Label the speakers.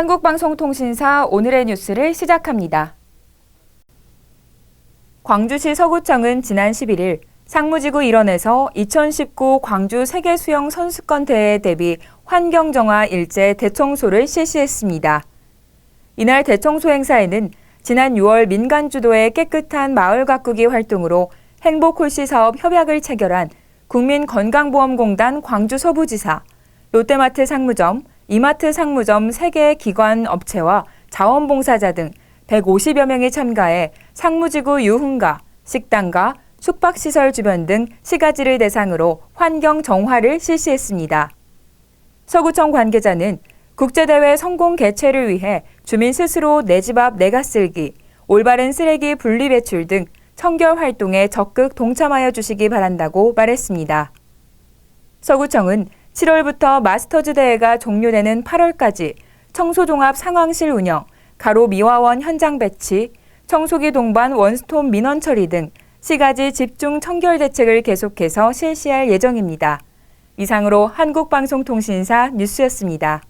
Speaker 1: 한국방송통신사 오늘의 뉴스를 시작합니다. 광주시 서구청은 지난 11일 상무지구 일원에서 2019 광주 세계수영 선수권 대회 대비 환경정화 일제 대청소를 실시했습니다. 이날 대청소 행사에는 지난 6월 민간 주도의 깨끗한 마을 가꾸기 활동으로 행복홀씨 사업 협약을 체결한 국민건강보험공단 광주 서부지사, 롯데마트 상무점, 이마트 상무점 3개 기관 업체와 자원봉사자 등 150여 명이 참가해 상무지구 유흥가, 식당가, 숙박시설 주변 등 시가지를 대상으로 환경 정화를 실시했습니다. 서구청 관계자는 국제대회 성공 개최를 위해 주민 스스로 내 집 앞 내가 쓸기, 올바른 쓰레기 분리 배출 등 청결 활동에 적극 동참하여 주시기 바란다고 말했습니다. 서구청은 7월부터 마스터즈 대회가 종료되는 8월까지 청소종합 상황실 운영, 가로 미화원 현장 배치, 청소기 동반 원스톱 민원 처리 등 시가지 집중 청결 대책을 계속해서 실시할 예정입니다. 이상으로 한국방송통신사 뉴스였습니다.